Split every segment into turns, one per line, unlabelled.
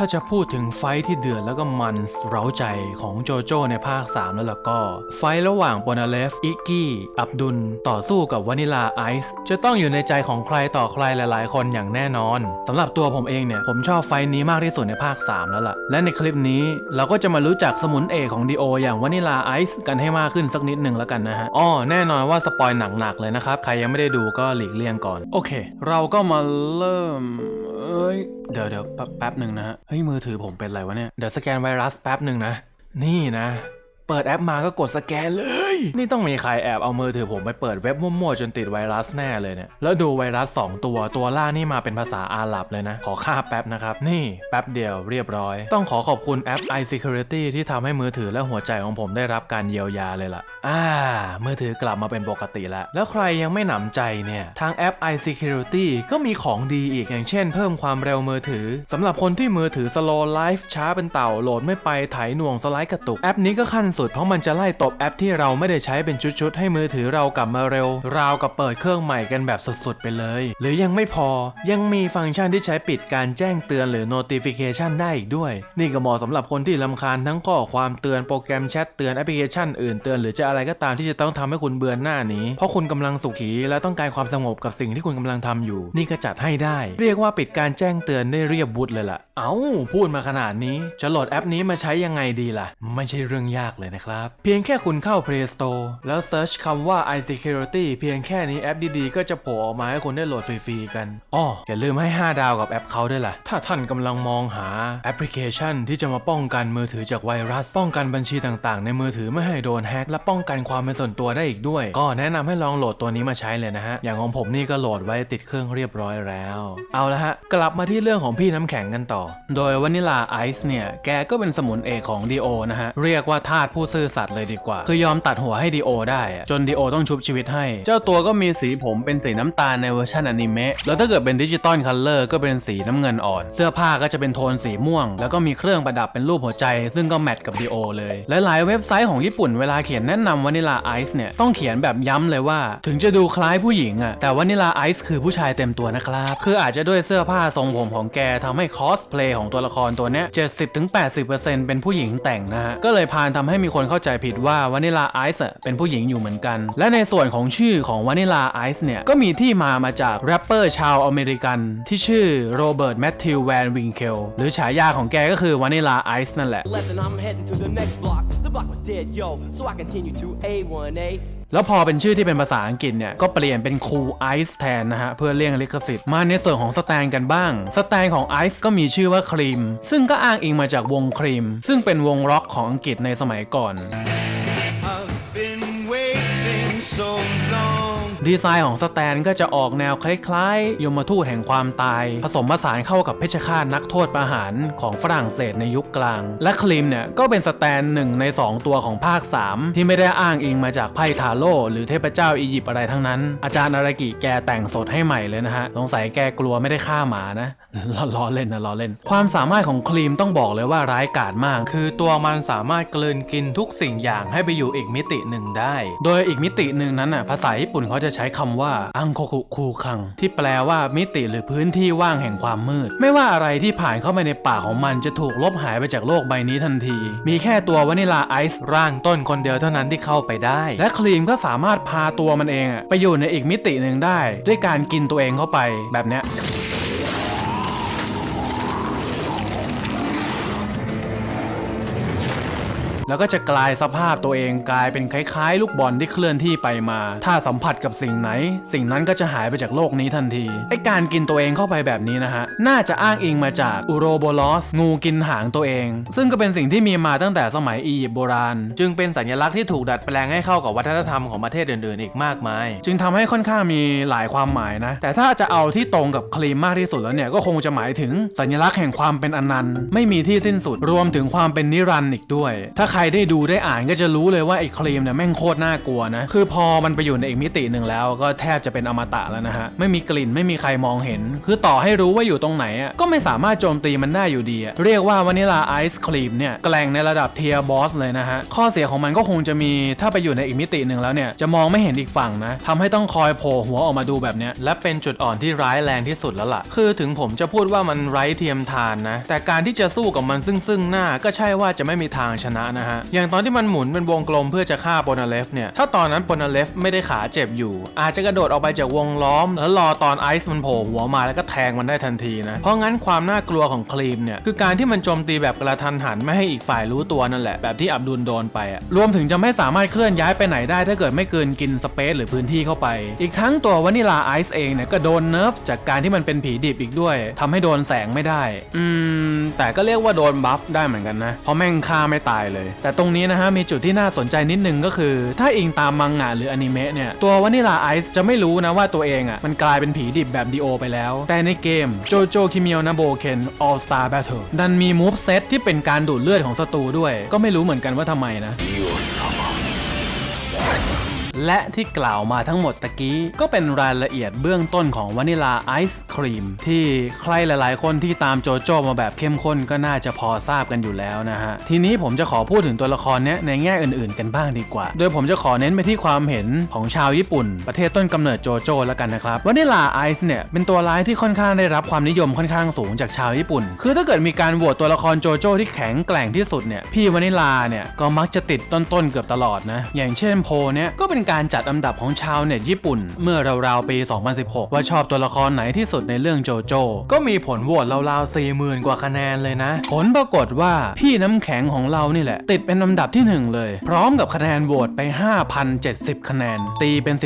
ถ้าจะพูดถึงไฟที่เดือดแล้วก็มันเร้าใจของโจโจ้ในภาค 3 แล้วล่ะก็ ไฟระหว่างโปนาเลฟอิกกี้ อับดุล ต่อสู้กับวานิลาไอซ์จะต้องอยู่ในใจของใครต่อใครหลาย ๆ คนอย่างแน่นอนสำหรับตัวผมเองเนี่ย ผมชอบไฟนี้มากที่สุดในภาค 3 แล้วล่ะ และในคลิปนี้เราก็จะมารู้จักสมุนเอกของดีโออย่างวานิลาไอซ์กันให้มากขึ้นสักนิดหนึ่งแล้วกันนะฮะอ้อแน่นอนว่าสปอยหนักๆเลยนะครับใครยังไม่ได้ดูก็หลีกเลี่ยงก่อน โอเค เราก็มาเริ่ม อ้ยเดี๋ยวเดี๋ยวแป๊บแป๊บหนึ่งนะฮะเฮ้ยมือถือผมเป็นอะไรวะเนี่ยเดี๋ยวสแกนไวรัสแป๊บหนึ่งนะ นี่นะ เปิดแอปมาก็กดสแกนเลย นี่ต้องมีใครแอบเอามือถือผมไปเปิดเว็บมั่วๆจนติดไวรัสแน่เลยเนี่ย แล้วดูไวรัส 2 ตัวตัวล่านี่มาเป็นภาษาอาหรับเลยนะ ขอค่าแป๊บนะครับ นี่แป๊บเดียวเรียบร้อย ต้องขอขอบคุณแอป iSecurity ที่ทำให้มือถือและหัวใจของผมได้รับการเยียวยาเลยล่ะ อ่า มือถือกลับมาเป็นปกติแล้ว แล้วใครยังไม่หนำใจเนี่ย ทางแอป iSecurity ก็มีของดีอีกอย่างเช่น เพิ่มความเร็วมือถือสำหรับคนที่มือถือ slow life ช้าเป็นเต่าโหลดไม่ไปถ่ายหน่วงสไลด์กระตุกแอปนี้ก็ขั้นสุดเพราะมันจะไล่ตบแอปที่เราไม่ได้ใช้เป็นชุดๆ ให้มือถือเรากลับมาเร็ว ราวกับเปิดเครื่องใหม่กันแบบสุดๆ ไปเลย หรือยังไม่พอยังมีฟังก์ชันที่ใช้ปิดการแจ้งเตือนหรือ notification ได้อีกด้วย นี่ก็เหมาะสำหรับคนที่ลำคาญทั้งข้อความเตือนโปรแกรมแชทเตือนแอปพลิเคชันอื่นเตือนหรือจะอะไรก็ตามที่จะต้องทำให้คุณเบือนหน้านี้ เพราะคุณกำลังสุขีและต้องการความสงบกับสิ่งที่คุณกำลังทำอยู่ นี่ก็จัดให้ได้ เรียกว่าปิดการแจ้งเตือนได้เรียบวุฒเลยล่ะ เอ้า พูดมาขนาดนี้ จะโหลดแอปนี้มาใช้ยังไงดีล่ะ ไม่ใช่เรื่องยากเลยนะครับ เพียงแค่คุณเข้า Play Store แล้วเซิร์ชคำว่า iSecurity เพียงแค่นี้แอปดีๆ ก็จะโผล่ออกมาให้คุณได้โหลดฟรีๆกันอ้ออย่าลืมให้ 5 ดาวกับแอปเขาด้วยล่ะ ถ้าท่านกำลังมองหาแอปพลิเคชันที่จะมาป้องกันมือถือจากไวรัส ป้องกันบัญชีต่างๆ ในมือถือไม่ให้โดนแฮกและป้องกันความเป็นส่วนตัวได้อีกด้วย ก็แนะนำให้ลองโหลดตัวนี้มาใช้เลยนะฮะ อย่างของผมนี่ก็โหลดไว้ติดเครื่องเรียบร้อยแล้ว เอาละฮะ กลับมาที่เรื่องของพี่น้ำแข็งกันต่อ โดยวานิลาไอซ์เนี่ย แกก็เป็นสมุนเอกของดีโอนะฮะ เรียกว่าทาสผู้ซื่อสัตย์เลยดีกว่า คือยอมตัดหัวให้ดีโอได้อะจนดีโอต้องชุบชีวิตให้ เจ้าตัวก็มีสีผมเป็นสีน้ำตาลในเวอร์ชันอนิเมะแล้วถ้าเกิดเป็นดิจิตอลคัลเลอร์ก็เป็นสีน้ำเงินอ่อน เสื้อผ้าก็จะเป็นโทนสีม่วง แล้วก็มีเครื่องประดับเป็นรูปหัวใจ ซึ่งก็แมทกับดีโอเลยและหลายเว็บไซต์ของญี่ปุ่นเวลาเขียนแนะนำวานิลาไอซ์เนี่ยต้องเขียนแบบย้ำเลยว่า ถึงจะดูคล้ายผู้หญิงอะแต่วานิลาไอซ์คือผู้ชายเต็มตัวนะครับคืออาจจะด้วยเสื้อผ้าทรงผมของแกทำให้คอสเพลย์ของตัวละครตัวเนี้ย70-80%เป็นผู้หญิงแต่งนะฮะก็เลยพานทำให้มีคนเข้าใจผิดว่าวานิลาไอซเป็นผู้หญิงอยู่เหมือนกัน และในส่วนของชื่อของวานิลาไอซ์เนี่ย ก็มีที่มามาจากแรปเปอร์ชาวอเมริกัน ที่ชื่อโรเบิร์ตแมทธิวแวนวิงเคลหรือฉายาของแกก็คือวานิลาไอซ์นั่นแหละ
left and I'm heading to the next block. The block was dead, yo, so I continue to A1A.
แล้วพอเป็นชื่อที่เป็นภาษาอังกฤษเนี่ย ก็เปลี่ยนเป็นคูไอซ์แทนนะฮะ เพื่อเลี่ยงลิขสิทธิ์มาในส่วนของสแตนกันบ้าง สแตนของไอซ์ก็มีชื่อว่าครีม ซึ่งก็อ้างอิงมาจากวงครีม ซึ่งเป็นวงร็อกของอังกฤษในสมัยก่อน ดีไซน์ของสแตนก็จะออกแนวคล้ายๆ ยมทูตแห่งความตาย ผสมผสานเข้ากับเพชฌฆาตนักโทษประหารของฝรั่งเศสในยุคกลาง และคลิมเนี่ยก็เป็นสแตนหนึ่งใน 2 ตัวของภาค 3 ที่ไม่ได้อ้างอิงมาจากไพ่ทาโร่หรือเทพเจ้าอียิปต์อะไรทั้งนั้น อาจารย์อารากิแกแต่งสดให้ใหม่เลยนะฮะสงสัยแกกลัวไม่ได้ฆ่าหมานะล้อล้อเล่นนะล้อเล่น ความสามารถของครีมต้องบอกเลยว่าร้ายกาจมาก คือตัวมันสามารถกลืนกินทุกสิ่งอย่างให้ไปอยู่อีกมิติหนึ่งได้ โดยอีกมิติหนึ่งนั้นน่ะภาษาญี่ปุ่นเขาจะใช้คำว่าอังโคคุคูคัง ที่แปลว่ามิติหรือพื้นที่ว่างแห่งความมืด ไม่ว่าอะไรที่ผ่านเข้าไปในปากของมันจะถูกลบหายไปจากโลกใบนี้ทันที มีแค่ตัววานิลาไอซ์ร่างต้นคนเดียวเท่านั้นที่เข้าไปได้ และครีมก็สามารถพาตัวมันเองไปอยู่ในอีกมิติหนึ่งได้ ด้วยการกินตัวเองเข้าไปแบบเนี้ย แล้วก็จะกลายสภาพตัวเองกลายเป็นคล้ายๆ ลูกบอลที่เคลื่อนที่ไปมา ถ้าสัมผัสกับสิ่งไหน สิ่งนั้นก็จะหายไปจากโลกนี้ทันทีไอการกินตัวเองเข้าไปแบบนี้นะฮะน่าจะอ้างอิงมาจากอุโรโบลอสงูกินหางตัวเอง ซึ่งก็เป็นสิ่งที่มีมาตั้งแต่สมัยอียิปต์โบราณ จึงเป็นสัญลักษณ์ที่ถูกดัดแปลงให้เข้ากับวัฒนธรรมของประเทศอื่นๆ อีกมากมาย จึงทำให้ค่อนข้างมีหลายความหมายนะ แต่ถ้าจะเอาที่ตรงกับครีมมากที่สุดแล้วเนี่ยก็คงจะหมายถึงสัญลักษณ์แห่งความเป็นอนันต์ ไม่มีที่สิ้นสุดรวมถึงความเป็นนิรันดร์อีกด้วย ถ้าใคร
รได้ดูได้อ่านก็จะรู้เลยว่าไอ้ครีมเนี่ยแม่งโคตรน่ากลัวนะ คือพอมันไปอยู่ในอีกมิติหนึ่งแล้ว ก็แทบจะเป็นอมตะแล้วนะฮะ ไม่มีกลิ่นไม่มีใครมองเห็น คือต่อให้รู้ว่าอยู่ตรงไหนอะก็ไม่สามารถโจมตีมันได้อยู่ดีเรียกว่าวานิลาไอซ์ครีมเนี่ยแกล่งในระดับเทียร์บอสเลยนะฮะ ข้อเสียของมันก็คงจะมีถ้าไปอยู่ในอีกมิติหนึ่งแล้วเนี่ยจะมองไม่เห็นอีกฝั่งนะทำให้ต้องคอยโผล่หัวออกมาดูแบบเนี้ยและเป็นจุดอ่อนที่ร้ายแรงที่สุดแล้วล่ะ คือถึงผมจะพูดว่ามันไร้เทียมทานนะแต่การที่จะสู้กับมันซึ่งซึ่งหน้าก็ใช่ว่าจะไม่มีทางชนะนะฮะ อย่างตอนที่มันหมุนเป็นวงกลมเพื่อจะฆ่าโปนาเลฟเนี่ย ถ้าตอนนั้นโปนาเลฟไม่ได้ขาเจ็บอยู่ อาจจะกระโดดออกไปจากวงล้อม แล้วรอตอนไอซ์มันโผล่หัวมาแล้วก็แทงมันได้ทันทีนะ เพราะงั้นความน่ากลัวของครีมเนี่ยคือการที่มันโจมตีแบบกระทันหันไม่ให้อีกฝ่ายรู้ตัวนั่นแหละแบบที่อับดุลโดนไปอะรวมถึงจะไม่สามารถเคลื่อนย้ายไปไหนได้ถ้าเกิดไม่เกินกินสเปซหรือพื้นที่เข้าไป อีกทั้งตัววานิลาไอซ์เองเนี่ยก็โดนเนิร์ฟจากการที่มันเป็นผีดิบอีกด้วยทำให้โดนแสงไม่ได้ อืม แต่ก็เรียกว่าโดนบัฟได้เหมือนกันนะ เพราะแม่งฆ่าไม่ตายเลยแต่ตรงนี้นะฮะมีจุดที่น่าสนใจนิดนึงก็คือ ถ้าอิงตามมังงะหรืออนิเมะเนี่ยตัววานิลาไอซ์จะไม่รู้นะว่าตัวเองอะมันกลายเป็นผีดิบแบบดีโอไปแล้ว แต่ในเกมโจโจคิเมียวนาโบเคนออลสตาร์แบทเทิลดันมีมูฟเซตที่เป็นการดูดเลือดของศัตรูด้วย ก็ไม่รู้เหมือนกันว่าทำไมนะ และที่กล่าวมาทั้งหมดตะกี้ ก็เป็นรายละเอียดเบื้องต้นของวานิลาไอศครีมที่ใครหลาย ๆ คนที่ตามโจโจ้มาแบบเข้มข้นก็น่าจะพอทราบกันอยู่แล้วนะฮะ ทีนี้ผมจะขอพูดถึงตัวละครเนี้ยในแง่อื่น ๆ กันบ้างดีกว่า โดยผมจะขอเน้นไปที่ความเห็นของชาวญี่ปุ่น ประเทศต้นกำเนิดโจโจ้แล้วกันนะครับวานิลาไอซ์เนี่ยเป็นตัวร้ายที่ค่อนข้างได้รับความนิยมค่อนข้างสูงจากชาวญี่ปุ่น คือถ้าเกิดมีการโหวตตัวละครโจโจ้ที่แข็งแกร่งที่สุดเนี่ยพี่วานิลาเนี่ยก็มักจะติดต้นๆเกือบตลอดนะอย่างเช่นโพเนี่ยก็เป็นการจัดอันดับของชาวเน็ตญี่ปุ่น เมื่อราวๆปี 2016 ว่าชอบตัวละครไหนที่สุดในเรื่องโจโจ้ก็มีผลโหวตราวๆ40,000 กว่าคะแนนเลยนะ ผลปรากฏว่าพี่น้ำแข็งของเรานี่แหละ ติดเป็นลำดับที่หนึ่งเลย พร้อมกับคะแนนโหวตไป 5,070 คะแนน ตีเป็น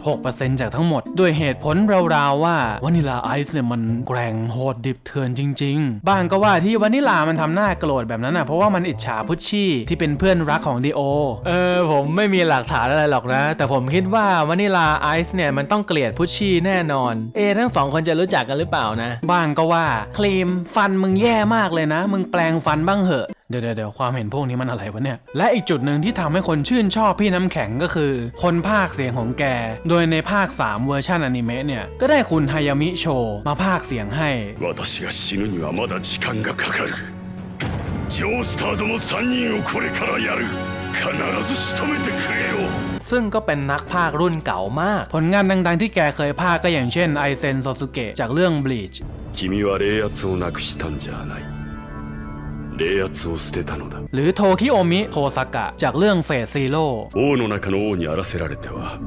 12.6%จากทั้งหมด ด้วยเหตุผลราวๆว่าวานิลาไอซ์เนี่ยมันแกร่งโหดดิบเถื่อนจริง ๆ บ้างก็ว่าที่วานิลามันทำหน้าโกรธแบบนั้นอะเพราะว่ามันอิจฉาพุชชี่ที่เป็นเพื่อนรักของดีโอเออผมไม่มีหลักฐานอะไรหรอกนแต่ผมคิดว่าวานิลาไอซ์เนี่ยมันต้องเกลียดพุชชี่แน่นอน เอะทั้งสองคนจะรู้จักกันหรือเปล่านะ บ้างก็ว่าครีมฟันมึงแย่มากเลยนะ มึงแปลงฟันบ้างเหอะ เดี๋ยวเดี๋ยวความเห็นพวกนี้มันอะไรวะเนี่ย และอีกจุดหนึ่งที่ทำให้คนชื่นชอบพี่น้ำแข็งก็คือ คนภาคเสียงของแก โดยในภาค 3 เวอร์ชันอนิเมะเนี่ย ก็ได้คุณฮายามิโชมาภาคเสียงให้
私が死ぬにはまだ時間がかかるジョースターども3人をこれからやる 必ず仕留めてくれよ
ซึ่งก็เป็นนักภาครุ่นเก่ามาก ผลงานดังๆที่แกเคยภาคก็อย่างเช่นไอเซนโซซุเกะจากเรื่อง Bleach
君は霊圧をなくしたんじゃない霊圧を捨てたのだ
หรือโทคิโอมิโทซากะจากเรื่องเฟสซีโร่
王の中の王に荒らせられては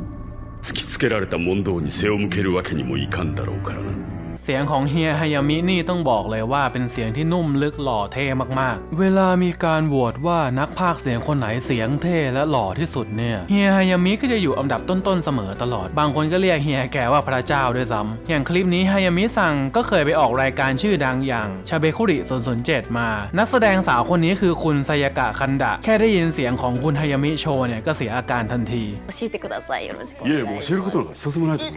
突きつけられた問答に背を向けるわけにもいかんだろうからな
เสียงของเฮียฮายามินี่ต้องบอกเลยว่าเป็นเสียงที่นุ่มลึกหล่อเท่มากๆ เวลามีการโหวตว่านักพากย์เสียงคนไหนเสียงเท่และหล่อที่สุดเนี่ยเฮียฮายามิก็จะอยู่อันดับต้นๆเสมอตลอด บางคนก็เรียกเฮียแกว่าพระเจ้าด้วยซ้ำอย่างคลิปนี้ฮายามิสั่งก็เคยไปออกรายการชื่อดังอย่างชาเบคุริ007 มา นักแสดงสาวคนนี้คือคุณไซยากะคันดะ แค่ได้ยินเสียงของคุณฮายามิโชว์เนี่ยก็เสียอาการทันที
教えてくださいよろしくお
い
願いしま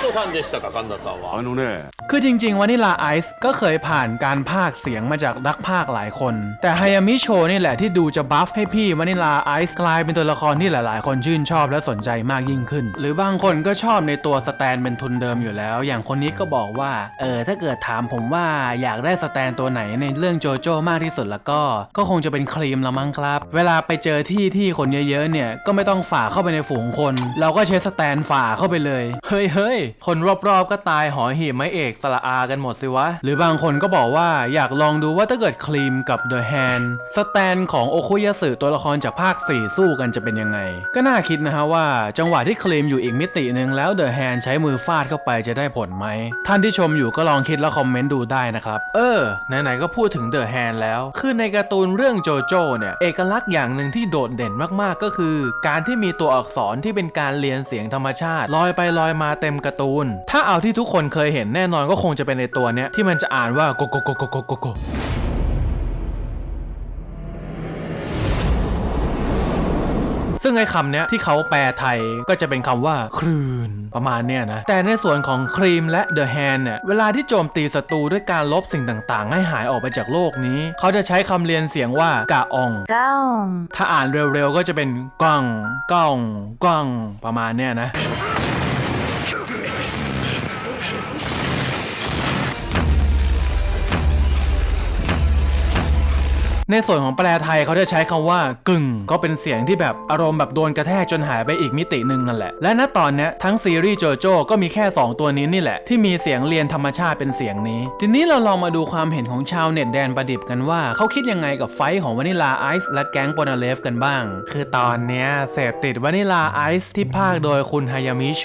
す
やもう教えることなんか一つもないと思
どんな生徒さんでしたか神田さん
う
は
あのね
คือจริงๆวานิลาไอซ์ก็เคยผ่านการพากย์เสียงมาจากนักพากย์หลายคน แต่ฮายามิโชนี่แหละที่ดูจะบัฟให้พี่วานิลาไอซ์กลายเป็นตัวละครที่หลายๆ คนชื่นชอบและสนใจมากยิ่งขึ้น หรือบางคนก็ชอบในตัวสแตนเป็นทุนเดิมอยู่แล้ว อย่างคนนี้ก็บอกว่า เออ ถ้าเกิดถามผมว่าอยากได้สแตนตัวไหนในเรื่องโจโจ้มากที่สุดแล้วก็ ก็คงจะเป็นครีมละมั้งครับ เวลาไปเจอที่ที่คนเยอะๆเนี่ยก็ไม่ต้องฝ่าเข้าไปในฝูงคน เราก็ใช้สแตนฝ่าเข้าไปเลย เฮ้ยเฮ้ย คนรอบๆก็ตายหอหีบไม้เอกสละอากันหมดสิวะ หรือบางคนก็บอกว่าอยากลองดูว่าถ้าเกิดครีมกับเดอะแฮนด์สแตนของโอคุยาสึตัวละครจากภาค 4 สู้กันจะเป็นยังไง ก็น่าคิดนะฮะว่าจังหวะที่ครีมอยู่อีกมิติหนึ่งแล้วเดอะแฮนด์ใช้มือฟาดเข้าไปจะได้ผลไหม ท่านที่ชมอยู่ก็ลองคิดแล้วคอมเมนต์ดูได้นะครับ เออ ไหนๆก็พูดถึงเดอะแฮนด์แล้ว คือในการ์ตูนเรื่องโจโจ้เนี่ย เอกลักษณ์อย่างหนึ่งที่โดดเด่นมากๆก็คือ การที่มีตัวอักษรที่เป็นการเรียนเสียงธรรมชาติลอยไปลอยมาเต็มการ์ตูน ถ้าเอาที่ทุกคนเคยเห็นแน่นอนก็คงจะเป็นในตัวเนี้ยที่มันจะอ่านว่าโกโกโกโกโกโกโกซ
ซึ่งไอ้คำเนี้ยที่เขาแปลไทยก็จะเป็นคำว่าคลื่นประมาณเนี้ยนะ แต่ในส่วนของครีมและเดอะแฮนเนี่ย เวลาที่โจมตีศัตรูด้วยการลบสิ่งต่างๆ ให้หายออกไปจากโลกนี้ เขาจะใช้คำเรียนเสียงว่ากาออง
Gong.
ถ้าอ่านเร็วๆ ก็จะเป็นก้องก้องก้องประมาณเนี้ยนะ ในส่วนของแปลไทยเขาจะใช้คำว่ากึ่ง ก็เป็นเสียงที่แบบอารมณ์แบบโดนกระแทกจนหายไปอีกมิติหนึ่งนั่นแหละ และณตอนนี้ทั้งซีรีส์โจโจ้ก็มีแค่ 2 ตัวนี้นี่แหละ ที่มีเสียงเรียนธรรมชาติเป็นเสียงนี้ ทีนี้เราลองมาดูความเห็นของชาวเน็ตแดนประดิบกันว่าเขาคิดยังไงกับไฟของวานิลาไอซ์และแก๊งโปนาเลฟกันบ้าง คือตอนเนี้ยเสพติดวานิลาไอซ์ที่พากย์โดยคุณฮายามิโช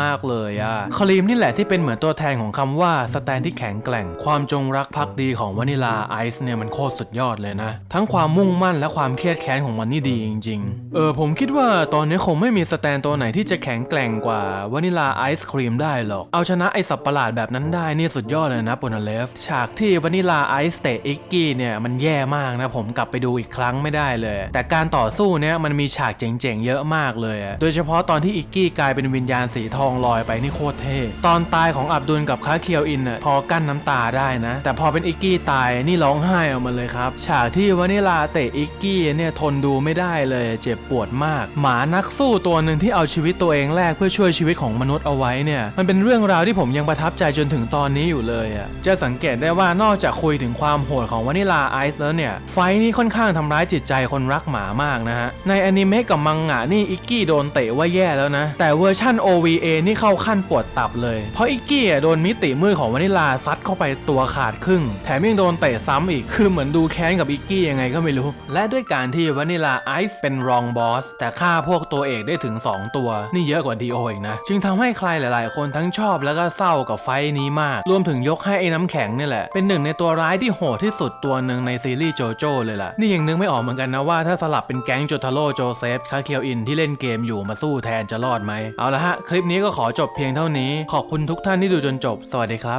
มากๆเลยอะครีมนี่แหละที่เป็นเหมือนตัวแทนของคำว่าสแตนที่แข็งแกร่ง ความจงรักภักดีของวานิลาไอซ์เนี่ยมันโคตรสุดยอดเลยนะทั้งความมุ่งมั่นและความเครียดแค้นของมันนี่ดีจริง ๆ เออผมคิดว่าตอนนี้คงไม่มีสแตนตัวไหนที่จะแข็งแกร่งกว่าวานิลาไอศครีมได้หรอก เอาชนะไอสับประหลาดแบบนั้นได้นี่สุดยอดเลยนะโปนาเลฟฉากที่วานิลาไอซ์เตะอิกกี้เนี่ยมันแย่มากนะผมกลับไปดูอีกครั้งไม่ได้เลย แต่การต่อสู้เนี่ยมันมีฉากเจ๋งๆเยอะมากเลยอะโดยเฉพาะตอนที่อิกกี้กลายเป็นวิญญาณสีทองลอยไปนี่โคตรเท่ตอนตายของอับดุลกับคาเคียวอินน่ะพอกั้นน้ำตาได้นะ แต่พอเป็นอิกกี้ตายนี่ร้องไห้ออกมาเลยครับ ฉากที่วานิลาเตะอิกกี้เนี่ยทนดูไม่ได้เลยเจ็บปวดมาก หมานักสู้ตัวหนึ่งที่เอาชีวิตตัวเองแลกเพื่อช่วยชีวิตของมนุษย์เอาไว้เนี่ยมันเป็นเรื่องราวที่ผมยังประทับใจจนถึงตอนนี้อยู่เลยอะจะสังเกตได้ว่านอกจากคุยถึงความโหดของวานิลาไอซ์แล้วเนี่ยไฟนี่ค่อนข้างทำร้ายจิตใจคนรักหมามากนะฮะในอนิเมะกับมังงะนี่อิกกี้โดนเตะว่าแย่แล้วนะ แต่เวอร์ชั่น OVA นี่เข้าขั้นปวดตับเลย เพราะอิกกี้อะโดนมิติมืดของวานิลาซัดเข้าไปตัวขาดครึ่ง แถมยังโดนเตะซ้ำอีกคือเหมือนดูแค้นกับิกกี้ยังไงก็ไม่รู้ และด้วยการที่วานิลาไอซ์เป็นรองบอส แต่ฆ่าพวกตัวเอกได้ถึง 2 ตัว นี่เยอะกว่าดีโออีกนะ จึงทำให้ใครหลาย ๆ คนทั้งชอบแล้วก็เศร้ากับไฟนี้มาก รวมถึงยกให้ไอ้น้ำแข็งนี่แหละ เป็นหนึ่งในตัวร้ายที่โหดที่สุดตัวหนึ่งในซีรีส์โจโจ้เลยล่ะ นี่ยังนึกไม่ออกเหมือนกันนะว่าถ้าสลับเป็นแก๊งโจทาโร่โจเซฟคาเคียวอินที่เล่นเกมอยู่มาสู้แทนจะรอดไหม เอาละฮะ คลิปนี้ก็ขอจบเพียงเท่านี้ ขอบคุณทุกท่านที่ดูจนจบ สวัสดีครับ